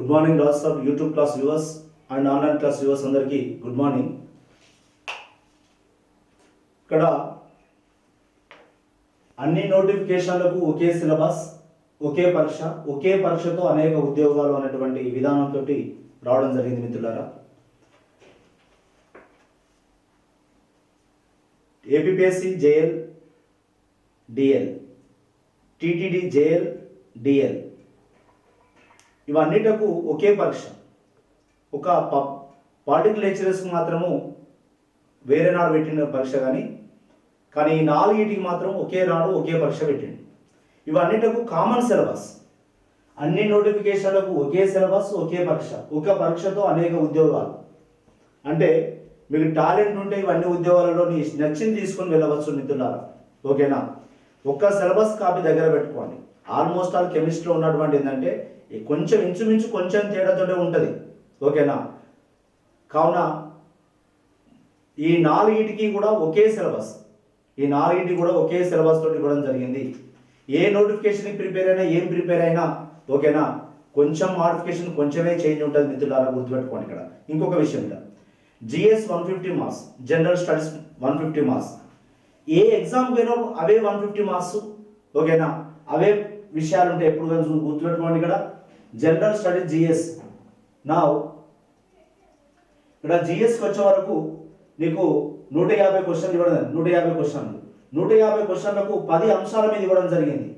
Good morning Raj of YouTube class viewers and online class viewers అందరికీ good morning ఇక్కడ అన్ని నోటిఫికేషన్లకు ఒకే syllabus ఒకే పరీక్ష ఒకే పరీక్షతో అనేక ఉద్యోగాలు అనేటువంటి విధానంతో రావడం జరిగింది మిత్రులారా. APSC JL DL TTD JL DL ఇవన్నిటకు ఒకే పరీక్ష. ఒక పాలిటికల్ లెక్చరర్స్కి మాత్రము వేరే నాడు పెట్టిన పరీక్ష కానీ కానీ ఈ నాలుగిటికి మాత్రం ఒకే నాడు ఒకే పరీక్ష పెట్టిండు. ఇవన్నిటకు కామన్ సిలబస్ అన్ని నోటిఫికేషన్లకు ఒకే సిలబస్ ఒకే పరీక్ష. ఒక పరీక్షతో అనేక ఉద్యోగాలు. అంటే మీకు టాలెంట్ ఉంటే ఇవన్నీ ఉద్యోగాలలో నీ నచ్చింది తీసుకొని వెళ్ళవచ్చు మిత్రులారా. ఓకేనా? ఒక్క సిలబస్ కాపీ దగ్గర పెట్టుకోండి. ఆల్మోస్ట్ ఆల్ కెమిస్ట్రీలో ఉన్నటువంటి ఏంటంటే ఈ కొంచెం ఇంచుమించు కొంచెం తేడాతోనే ఉంటుంది. ఓకేనా? కావున ఈ నాలుగిటికి కూడా ఒకే సిలబస్. ఈ నాలుగింటికి కూడా ఒకే సిలబస్ తోటి ఇవ్వడం జరిగింది. ఏ నోటిఫికేషన్కి ప్రిపేర్ అయినా ఏం ప్రిపేర్ అయినా ఓకేనా? కొంచెం మాడిఫికేషన్ కొంచెమే చేంజ్ ఉంటుంది మిత్రులారా గుర్తుపెట్టుకోండి ఇక్కడ. ఇంకొక విషయం ఇక్కడ. GS one fifty marks general studies one fifty marks. ఏ ఎగ్జామ్ పోయినా అవే వన్ ఫిఫ్టీ మార్క్స్ ఓకేనా? అవే విషయాలు ఉంటాయి ఎప్పుడు కానీ చూ- గుర్తుపెట్టుకోండి ఇక్కడ. జనరల్ స్టడీ జిఎస్ నా ఇక్కడ జిఎస్కి వచ్చే వరకు నీకు నూట యాభై క్వశ్చన్లు ఇవ్వడం నూట యాభై క్వశ్చన్లు నూట యాభై క్వశ్చన్లకు పది అంశాల మీద ఇవ్వడం జరిగింది.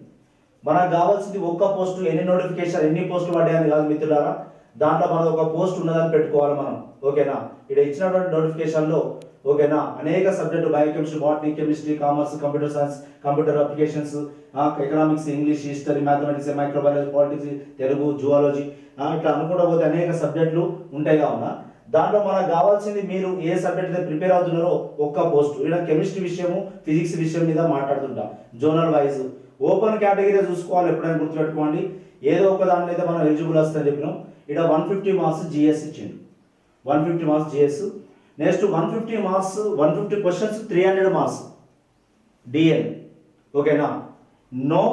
మనకు కావాల్సింది ఒక్క పోస్టు ఎన్ని నోటిఫికేషన్ ఎన్ని పోస్టులు పడ్డాయని కాదు మిత్రులారా. దాంట్లో మనకు ఒక పోస్ట్ ఉన్నదని పెట్టుకోవాలి మనం. ఓకేనా ఇక్కడ ఇచ్చినటువంటి నోటిఫికేషన్లో ఓకేనా? అనేక subject biochemistry botany chemistry commerce computer science computer applications economics English history mathematics microbiology politics Telugu zoology ఇట్లా అనుకుంటా పోతే అనేక సబ్జెక్టులు ఉంటాయి కావున. దాంట్లో మనకు కావాల్సింది మీరు ఏ సబ్జెక్ట్ అయితే ప్రిపేర్ అవుతున్నారో ఒక్క పోస్ట్. ఇలా కెమిస్ట్రీ విషయము ఫిజిక్స్ విషయం మీద మాట్లాడుతుంటాం. Zonal wise. ఓపెన్ కేటగిరీ చూసుకోవాలి ఎప్పుడైనా గుర్తుపెట్టుకోండి. ఏదో ఒక దాంట్లో అయితే మనం ఎలిజిబుల్ వస్తుందని చెప్పినాం. ఇక్కడ వన్ ఫిఫ్టీ మార్క్స్ జిఎస్ ఇచ్చిండు. One fifty marks GS next one fifty marks one fifty questions three hundred marks DL ఓకేనా? No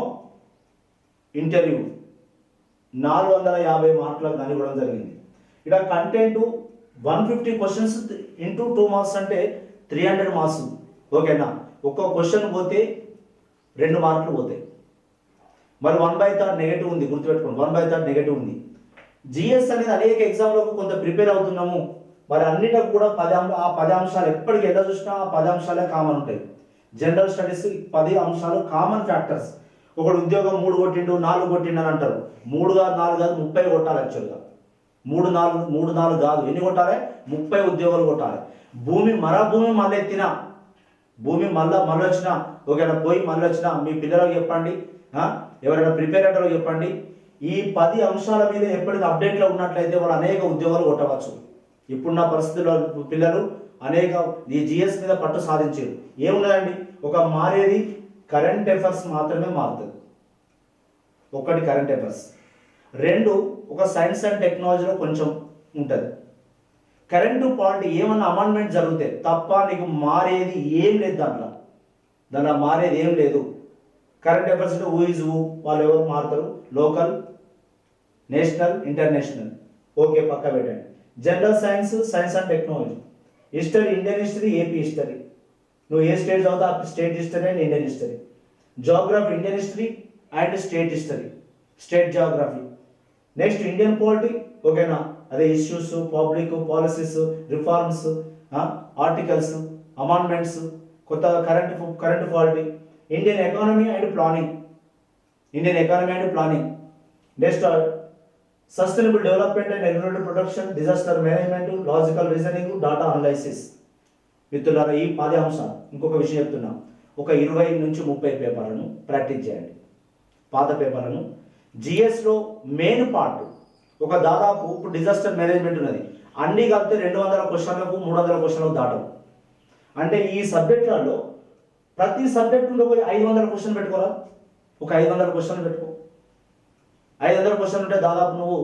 interview. నాలుగు వందల యాభై మార్కులకు దాన్ని ఇవ్వడం జరిగింది. ఇక్కడ content one fifty questions into two marks అంటే త్రీ హండ్రెడ్ మార్క్స్ ఓకేనా? ఒక్క క్వశ్చన్ పోతే రెండు మార్కులు పోతాయి. మరి వన్ బై థర్డ్ నెగటివ్ ఉంది గుర్తుపెట్టుకోండి. వన్ బై థర్డ్ నెగటివ్ ఉంది. జిఎస్ అనేది అనేక ఎగ్జామ్లకు కొంత ప్రిపేర్ అవుతున్నాము. మరి అన్నిటికి కూడా పది ఆ పది అంశాలు ఎప్పటికి ఎలా చూసినా ఆ పది అంశాలే కామన్ ఉంటాయి. జనరల్ స్టడీస్ పది అంశాలు కామన్ ఫ్యాక్టర్స్ ఒకడు ఉద్యోగం మూడు కొట్టిండు నాలుగు కొట్టిండు అని అంటారు. మూడు కాదు నాలుగు కాదు ముప్పై కొట్టాలి యాక్చువల్గా మూడు నాలుగు మూడు నాలుగు కాదు. ఎన్ని కొట్టాలి? ముప్పై ఉద్యోగాలు కొట్టాలి. భూమి మరో భూమి మళ్ళీ ఎత్తినా భూమి మళ్ళా మళ్ళీ వచ్చినా ఒకవేళ పోయి మళ్ళీ వచ్చినా మీ పిల్లలకు చెప్పండి ఎవరైనా ప్రిపేర్ అయ్యారో చెప్పండి. ఈ పది అంశాల మీద ఎప్పటికీ అప్డేట్లో ఉన్నట్లయితే వాళ్ళు అనేక ఉద్యోగాలు కొట్టవచ్చు. ఇప్పుడున్న పరిస్థితుల్లో పిల్లలు అనేక ఈ జిఎస్ మీద పట్టు సాధించారు. ఏమున్నాయండి? ఒక మారేది కరెంట్ అఫైర్స్ మాత్రమే మారుతుంది. ఒకటి కరెంట్ అఫైర్స్ రెండు ఒక సైన్స్ అండ్ టెక్నాలజీలో కొంచెం ఉంటుంది. కరెంటు పాలిటీ ఏమన్నా అమెండ్మెంట్ జరిగితే తప్ప నీకు మారేది ఏం లేదు దాంట్లో. దాంట్లో మారేది ఏం లేదు. కరెంట్ అఫైర్స్ హూ ఇస్ వాళ్ళు ఎవరు మారుతారు? లోకల్ నేషనల్ ఇంటర్నేషనల్ ఓకే పక్క పెట్టండి. General science science and technology. History Indian history AP history. నువ్వు ఏ స్టేట్ చదువుతా state history and Indian history. Geography Indian history and state history. State geography. Next Indian polity ఓకేనా? అదే issues public policies reforms articles amendments కొత్త current current polity. Indian economy and planning. Indian economy and planning. Next sustainable development and environment protection disaster management logical reasoning data analysis మిత్రులారా ఈ పాది అంశాలు ఇంకొక విషయం చెప్తున్నా. ఒక ఇరవై నుంచి ముప్పై పేపర్లను ప్రాక్టీస్ చేయండి. పాత పేపర్లను. జిఎస్లో మెయిన్ పార్ట్ ఒక దాదాపు ఇప్పుడు డిజాస్టర్ మేనేజ్మెంట్ ఉన్నది. అన్ని కలిపితే రెండు వందల క్వశ్చన్లకు మూడు వందల క్వశ్చన్లకు దాటవు అంటే ఈ సబ్జెక్టులలో ప్రతి సబ్జెక్టులో పోయి ఒక ఐదు వందల క్వశ్చన్ పెట్టుకోరా ఒక ఐదు వందల క్వశ్చన్ పెట్టుకో. ఐదు వందల క్వశ్చన్ ఉంటే దాదాపు నువ్వు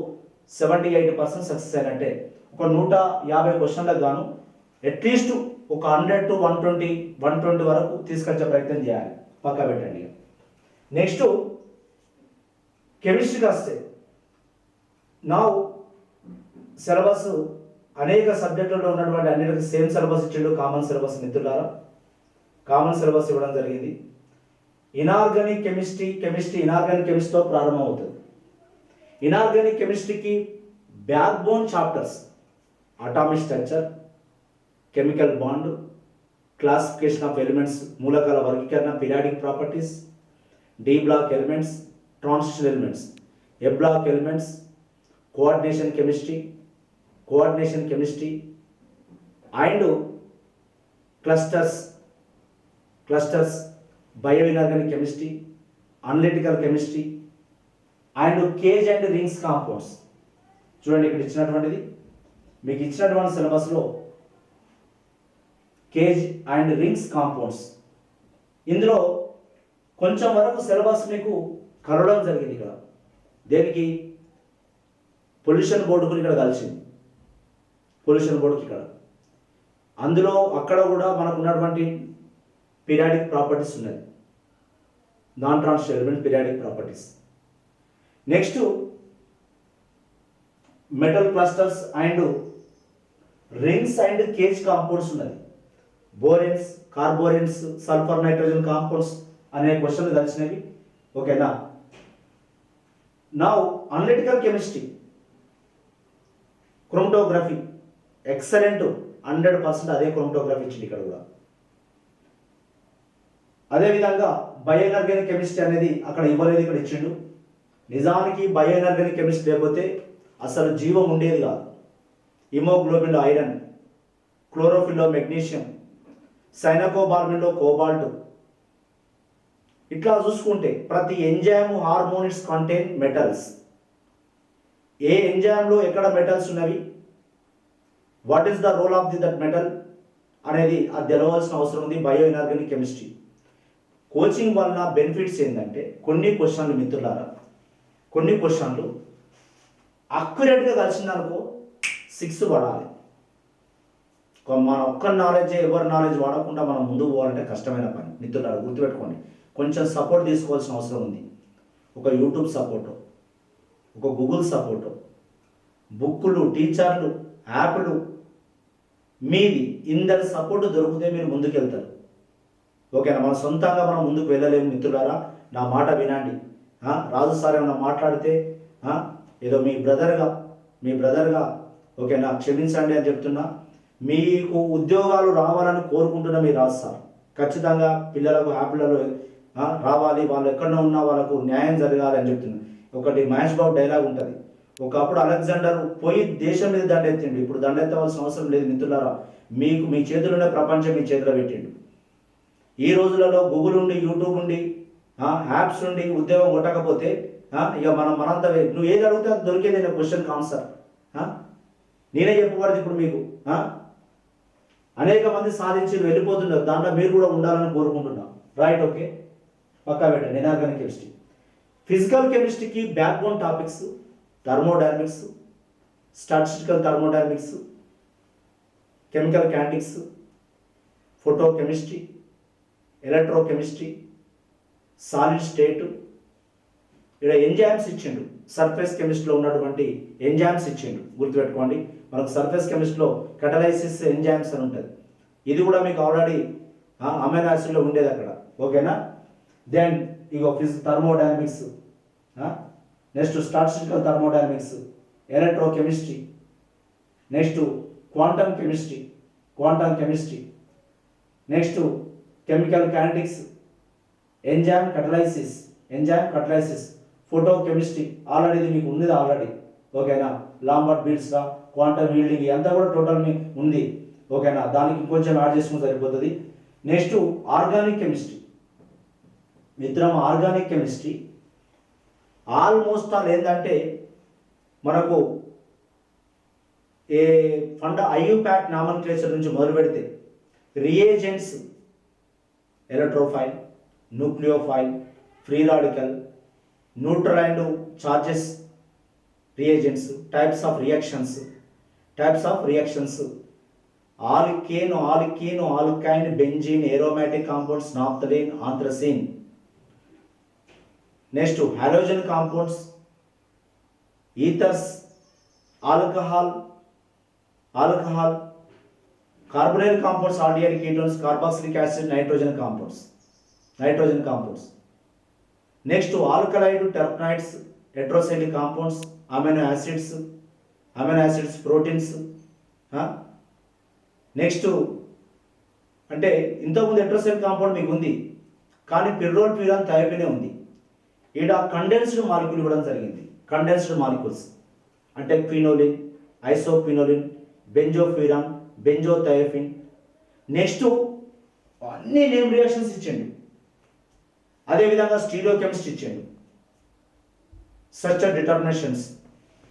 సెవెంటీ ఎయిట్ పర్సెంట్ సక్సెస్ అయినట్టే. ఒక నూట యాభై క్వశ్చన్లకు గాను అట్లీస్ట్ ఒక hundred to one twenty one twenty వరకు తీసుకొచ్చే ప్రయత్నం చేయాలి. పక్క పెట్టండి. నెక్స్ట్ కెమిస్ట్రీకి వస్తే నా సిలబస్ అనేక సబ్జెక్టుల్లో ఉన్నటువంటి అన్నిటికీ సేమ్ సిలబస్ ఇచ్చిండు కామన్ సిలబస్ మిత్రులారా. కామన్ సిలబస్ ఇవ్వడం జరిగింది. ఇనార్గానిక్ కెమిస్ట్రీ కెమిస్ట్రీ ఇనార్గానిక్ కెమిస్ట్రీతో ప్రారంభమవుతుంది. Inorganic కెమిస్ట్రీకి backbone chapters atomic structure chemical bond classification of elements మూలకాల వర్గీకరణ periodic properties D block elements transition elements A block elements coordination chemistry coordination chemistry and clusters clusters bio inorganic chemistry analytical chemistry and cage and rings compounds. చూడండి ఇక్కడ ఇచ్చినటువంటిది. మీకు ఇచ్చినటువంటి సిలబస్లో cage and rings compounds. ఇందులో కొంచెం వరకు syllabus మీకు కలవడం జరిగింది ఇక్కడ. దేనికి? పొల్యూషన్ బోర్డుకు ఇక్కడ కలిసింది. పొల్యూషన్ బోర్డుకి ఇక్కడ. అందులో అక్కడ కూడా మనకు ఉన్నటువంటి పీరియాడిక్ ప్రాపర్టీస్ ఉన్నాయి. Non transfer element periodic properties. Next metal clusters and rings and cage compounds ఉన్నది. Boranes carboranes sulphur nitrogen compounds అనే క్వశ్చన్లు కలిసినవి. ఓకేనా? నా analytical chemistry chromatography excellent hundred percent అదే క్రోమటోగ్రఫీ ఇచ్చింది ఇక్కడ కూడా. అదేవిధంగా బయోఎనర్గానిక్ కెమిస్ట్రీ అనేది అక్కడ ఇవ్వలేదు ఇక్కడ ఇచ్చిండు. నిజానికి బయోఎనర్గానిక్ కెమిస్ట్రీ లేకపోతే అసలు జీవం ఉండేది కాదు. హిమోగ్లోబిన్లో ఐరన్ క్లోరోఫిల్లో మెగ్నీషియం సైనకోబార్మిన్లో కోబాల్ట్. ఇట్లా చూసుకుంటే ప్రతి ఎంజైమ్ హార్మోనిట్స్ కంటైన్ మెటల్స్ ఏ ఎంజైమ్లో ఎక్కడ మెటల్స్ ఉన్నవి? What is the role of the that metal అనేది అది తెలవాల్సిన అవసరం ఉంది బయో ఇనార్గానిక్ కెమిస్ట్రీ. కోచింగ్ వలన బెనిఫిట్స్ ఏంటంటే కొన్ని క్వశ్చన్లు మిత్రులారా కొన్ని క్వశ్చన్లు. అక్యురేట్గా కలిసిందనుకో సిక్స్ పడాలి. మన ఒక్క నాలెడ్జ్ ఎవరి నాలెడ్జ్ వాడకుండా మనం ముందుకు పోవాలంటే కష్టమైన పని. మిత్రులారా గుర్తుపెట్టుకోండి. కొంచెం సపోర్ట్ తీసుకోవాల్సిన అవసరం ఉంది. ఒక యూట్యూబ్ సపోర్టు ఒక గూగుల్ సపోర్టు బుక్కులు టీచర్లు యాప్లు మీది ఇందరి సపోర్టు దొరికితే మీరు ముందుకెళ్తారు. ఓకేనా? మన సొంతంగా మనం ముందుకు వెళ్ళలేము మిత్రులారా. నా మాట వినండి. రాజు సార్ ఏమన్నా మాట్లాడితే ఏదో మీ బ్రదర్గా మీ బ్రదర్గా ఓకేనా క్షమించండి అని చెప్తున్నా మీకు ఉద్యోగాలు రావాలని కోరుకుంటున్న మీ రాజు సార్ ఖచ్చితంగా పిల్లలకు హ్యాపీలలో రావాలి వాళ్ళు ఎక్కడ ఉన్నా వాళ్ళకు న్యాయం జరగాలి అని చెప్తున్నా. ఒకటి మహేష్ బాబు డైలాగ్ ఉంటుంది. ఒకప్పుడు అలెగ్జాండర్ పోయి దేశం మీద దండెత్తిండు. ఇప్పుడు దండెత్తవలసిన అవసరం లేదు మిత్రులారా. మీకు మీ చేతుల్లోనే ప్రపంచం మీ చేతిలో పెట్టిండు. ఈ రోజులలో గూగుల్ ఉండి యూట్యూబ్ ఉండి యాప్స్ నుండి ఉద్యోగం కొట్టకపోతే ఇక మనం మనంత వే- నువ్వు ఏది అడిగితే అది దొరికేది నేను క్వశ్చన్ ఆన్సర్ నేనే చెప్పకూడదు ఇప్పుడు మీకు. అనేక మంది సాధించి వెళ్ళిపోతున్నారు. దాంట్లో మీరు కూడా ఉండాలని కోరుకుంటున్నాం. రైట్ ఓకే పక్కా పెట్టండి. Inorganic chemistry. Physical కెమిస్ట్రీకి backbone topics thermodynamics statistical thermodynamics chemical kinetics photochemistry electrochemistry solid state ఇక్కడ ఎంజామ్స్ ఇచ్చిండు. సర్ఫేస్ కెమిస్ట్రీలో ఉన్నటువంటి ఎంజైమ్స్ ఇచ్చిండు. గుర్తుపెట్టుకోండి. మనకు సర్ఫేస్ కెమిస్ట్రీలో కటలైసిస్ ఎంజైమ్స్ అని ఉంటుంది. ఇది కూడా మీకు ఆల్రెడీ అమైనో యాసిడ్లో ఉండేది అక్కడ. ఓకేనా దెన్ ఇగో Fizz thermodynamics next statistical thermodynamics electrochemistry next quantum chemistry quantum chemistry next chemical kinetics enzyme catalysis enzyme catalysis photo chemistry already ఇది మీకు ఉంది ఆల్రెడీ ఓకేనా లాంబర్ట్ బీడ్స్గా క్వాంటమ్ హీల్డింగ్ అంతా కూడా టోటల్ మీ ఉంది. ఓకేనా దానికి కొంచెం యాడ్ చేసుకుంటే సరిపోతుంది. నెక్స్ట్ ఆర్గానిక్ కెమిస్ట్రీ మిత్రం ఆర్గానిక్ కెమిస్ట్రీ ఆల్మోస్ట్ ఆల్ ఏంటంటే మనకు ఏ ఫండ ఐయుప్యాట్ నామన్ క్లేచర్ నుంచి మొదలు పెడితే reagents electrophile nucleophile free radical neutral charges reagents types of reactions types of reactions alkane alkene alkyne benzene aromatic compounds naphthalene anthracene next halogen compounds ethers alcohol alcohol carbonyl compounds aldehyde ketones carboxylic acid nitrogen compounds nitrogen compounds. Next alkaloid terpenoids heterocyclic compounds amino acids amino acids proteins next అంటే ఇంతకుముందు హెట్రోసైల్ compound మీకు ఉంది కానీ పిర్రోల్ ప్యూరాన్ థైరోపినే ఉంది. ఈడ condensed molecule ఇవ్వడం జరిగింది. Condensed molecules అంటే quinoline isoquinoline benzofuran benzothiophene next అన్ని నేమ్ రియాక్షన్స్ ఇచ్చండి అదేవిధంగా స్టీరియోకెమిస్ట్ ఇచ్చిండు. Such determinations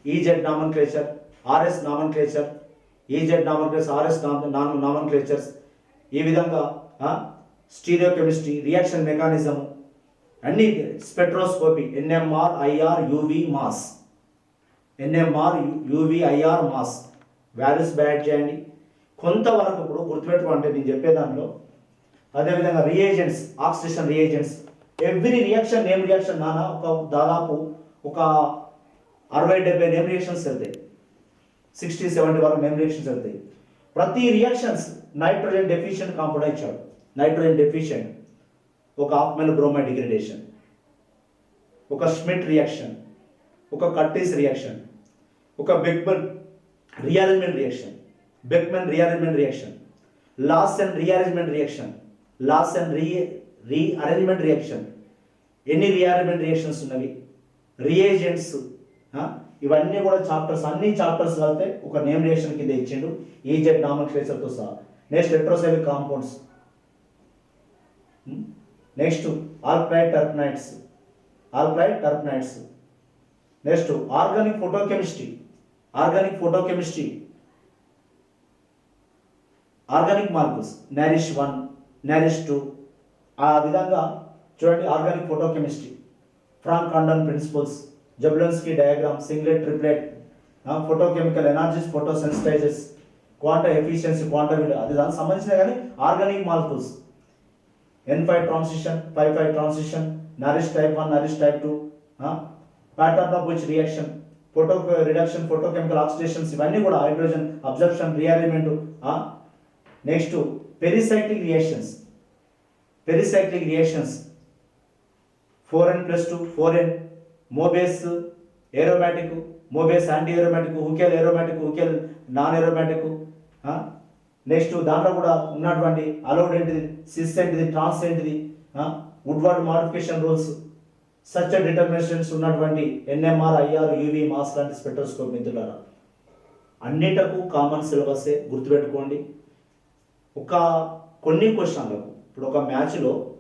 EZ nomenclature RS nomenclature EZ nomenclature RS nomenclatures ఈ విధంగా స్టీరియోకెమిస్ట్రీ రియాక్షన్ మెకానిజం అన్ని spectroscopy NMR IR UV mass NMR UV IR mass values bad చేయండి. కొంతవరకు ఇప్పుడు గుర్తుపెట్టుకోండి నేను చెప్పే దాంట్లో అదేవిధంగా reagents oxidation reagents every reaction name reaction నాన్న ఒక దాదాపు ఒక అరవై డెబ్బై నేమ్ రియాక్షన్స్ వెళ్తాయి సిక్స్టీ సెవెంటీ వరకు నేమ్ రియాక్షన్స్ వెళ్తాయి ప్రతి రియాక్షన్స్ నైట్రోజన్ డెఫిషియెంట్ కాంపౌండ్ ఇచ్చాడు. నైట్రోజన్ డెఫిషియెంట్ ఒక ఆప్మెల్ బ్రోమైడ్ డిగ్రేడేషన్ ఒక స్మిట్ రియాక్షన్ ఒక కట్టీస్ రియాక్షన్ ఒక Beckmann rearrangement reaction Beckmann rearrangement reaction Lossen rearrangement reaction Lossen re rearrangement reaction ఎన్ని రీఅరేంజ్మెంట్ రియాక్షన్స్ ఉన్నవి? రియేజెంట్స్ ఇవన్నీ కూడా చాప్టర్స్ అన్ని చాప్టర్స్ కలిపితే ఒక నేమ్ రియాక్షన్ కింద ఇచ్చిండు. ఈజెడ్ నామక్లేచర్తో సహా. Next heterocyclic compounds next alkaloid terpenoids alkaloid terpenoids next organic photochemistry organic photochemistry organic molecules Norrish one Norrish two ఆ విధంగా చూడండి organic photochemistry. Franck Condon principles Jablonski diagram singlet triplet photochemical energies photo sensitizers quantum efficiency quantum అది దానికి సంబంధించిన కానీ organic molecules. N pi transition pi pi transition Norrish type one Norrish type two pattern of which reaction photo reduction photochemical oxidations ఇవన్నీ కూడా hydrogen absorption rearrangement next pericyclic reactions pericyclic reactions four n plus two four n Mobius aromatic Mobius anti aromatic Huckel aromatic Huckel non aromatic next దాంట్లో కూడా ఉన్నటువంటి allowed ఏంటిది cis ఏంటిది trans ఏంటిది Woodward modification rules such determinations ఉన్నటువంటి NMR IR UV mass లాంటి spectroscope మిత్రులారా. అన్నిటకు కామన్ సిలబసే గుర్తుపెట్టుకోండి. ఒక కొన్ని క్వశ్చన్లకు ఇప్పుడు ఒక మ్యాచ్లో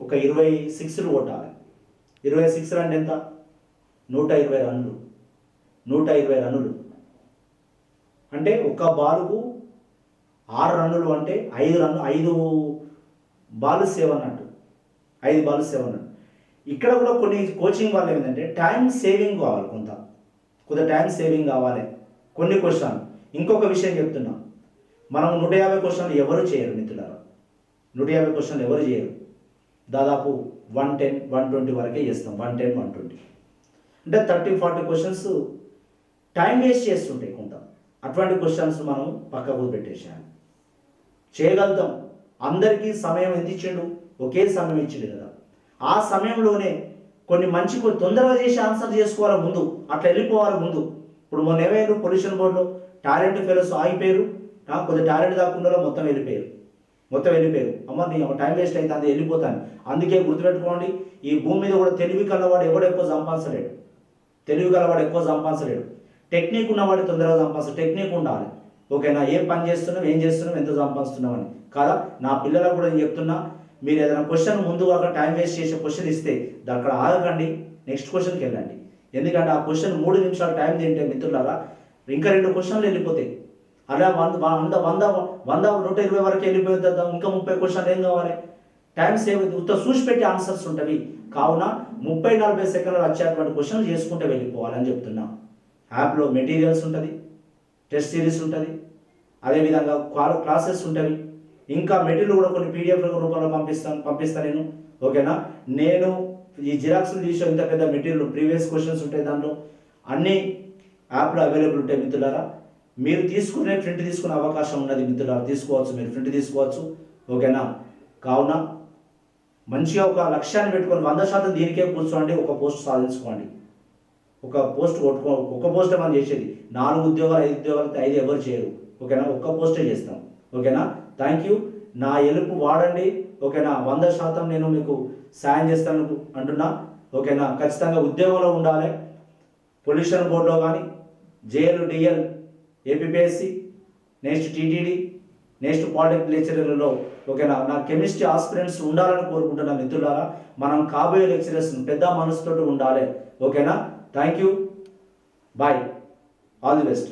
ఒక ఇరవై సిక్స్లు కొట్టాలి. ఇరవై సిక్స్ అంటే ఎంత? నూట ఇరవై రన్నులు నూట ఇరవై రన్నులు. అంటే ఒక బాలుకు ఆరు రన్నులు అంటే ఐదు రన్ను ఐదు బాల్ సేవ్ అన్నట్టు. ఐదు బాల్ సేవ్ అన్నట్టు. ఇక్కడ కూడా కొన్ని కోచింగ్ వాళ్ళు ఏంటంటే టైం సేవింగ్ కావాలి కొంత. కొంత టైం సేవింగ్ కావాలి. కొన్ని క్వశ్చన్ ఇంకొక విషయం చెప్తున్నా. మనం నూట యాభై క్వశ్చన్లు ఎవరు చేయరు మిత్రులారా? నూట యాభై క్వశ్చన్లు ఎవరు చేయరు. దాదాపు వన్ టెన్ వన్ ట్వంటీ వరకే చేస్తాం. One ten one twenty. అంటే thirty forty questions time waste చేస్తుంటాయి కొంత. అటువంటి క్వశ్చన్స్ మనం పక్కకు పెట్టేసాము చేయగలుగుతాం. అందరికీ సమయం ఎంత ఇచ్చిండు? ఒకే సమయం ఇచ్చిండు కదా. ఆ సమయంలోనే కొన్ని మంచి కొన్ని తొందరగా చేసి ఆన్సర్ చేసుకోవాలి ముందు అట్లా వెళ్ళిపోవాలి ముందు. ఇప్పుడు మొన్న ఏమైనా పొల్యూషన్ బోర్డులో టాలెంట్ ఫెలోస్ ఆగిపోయారు. కొద్ది టాలెంట్ దాకుండా మొత్తం వెళ్ళిపోయారు. మొత్తం వెళ్ళిపోయారు. అమ్మ నీ టైం వేస్ట్ అయితే అది వెళ్ళిపోతాను. అందుకే గుర్తుపెట్టుకోండి ఈ భూమి మీద కూడా తెలివి కలవాడు ఎవడు ఎక్కువ సంపాదించలేడు. తెలివి కలవాడు ఎక్కువ సంపాదించలేడు. టెక్నిక్ ఉన్నవాడు తొందరగా సంపాదిస్తాడు టెక్నిక్ ఉండాలి. ఓకేనా? ఏం పని చేస్తున్నాం ఏం చేస్తున్నాం ఎంత సంపాదిస్తున్నాం అని. కాదా? నా పిల్లలకు కూడా నేను చెప్తున్నా మీరు ఏదైనా క్వశ్చన్ ముందు ఒక టైం వేస్ట్ చేసే క్వశ్చన్ ఇస్తే అక్కడ ఆగకండి. నెక్స్ట్ క్వశ్చన్కి వెళ్ళండి. ఎందుకంటే ఆ క్వశ్చన్ మూడు నిమిషాలు టైం తింటే మిత్రులారా ఇంకా రెండు క్వశ్చన్లు వెళ్ళిపోతాయి. అలా వంద వంద వంద వంద నూట ఇరవై వరకు వెళ్ళిపోయిన తర్వాత ఇంకా ముప్పై క్వశ్చన్లు ఏం కావాలి? టైం సేవ్ అవుతుంది. ఉత్త చూసి పెట్టి ఆన్సర్స్ ఉంటవి. కావున ముప్పై నలభై సెకండ్లు వచ్చేటువంటి క్వశ్చన్లు చేసుకుంటూ వెళ్ళిపోవాలని చెప్తున్నా. యాప్లో మెటీరియల్స్ ఉంటుంది టెస్ట్ సిరీస్ ఉంటుంది అదేవిధంగా క్వా- క్లాసెస్ ఉంటుంది ఇంకా మెటీరియల్ కూడా కొన్ని పీడిఎఫ్ రూపంలో పంపిస్తాను పంపిస్తాను నేను. ఓకేనా నేను ఈ జిరాక్స్లు తీసే ఇంత పెద్ద మెటీరియల్ ప్రీవియస్ క్వశ్చన్స్ ఉంటాయి దాంట్లో. అన్నీ యాప్లో అవైలబుల్ ఉంటాయి మిత్రులారా. మీరు తీసుకునే ప్రింట్ తీసుకునే అవకాశం ఉన్నది మిత్రులారా తీసుకోవచ్చు మీరు ప్రింట్ తీసుకోవచ్చు. ఓకేనా? కావున మంచిగా ఒక లక్ష్యాన్ని పెట్టుకొని వంద శాతం దీనికే కూర్చోండి ఒక పోస్ట్ సాధించుకోండి. ఒక పోస్ట్ కొట్టుకో ఒక పోస్టే మనం చేసేది? నాలుగు ఉద్యోగాలు ఐదు ఉద్యోగాలు ఐదు ఎవరు చేయరు. ఓకేనా? ఒక్క పోస్టే చేస్తాం. ఓకేనా? Thank you. నా ఎలుపు వాడండి. ఓకేనా? వంద శాతం నేను మీకు సాయం చేస్తాను అంటున్నా. ఓకేనా? ఖచ్చితంగా ఉద్యోగంలో ఉండాలి. పొల్యూషన్ బోర్డులో కానీ JL DL APSC next TTD next polytechnic లెక్చరర్లలో ఓకేనా? నా కెమిస్ట్రీ ఆస్పిరెంట్స్ ఉండాలని కోరుకుంటున్నా మిత్రులారా మనం కాబోయే లెక్చరర్స్ పెద్ద మనసుతో ఉండాలి. ఓకేనా? Thank you bye all the best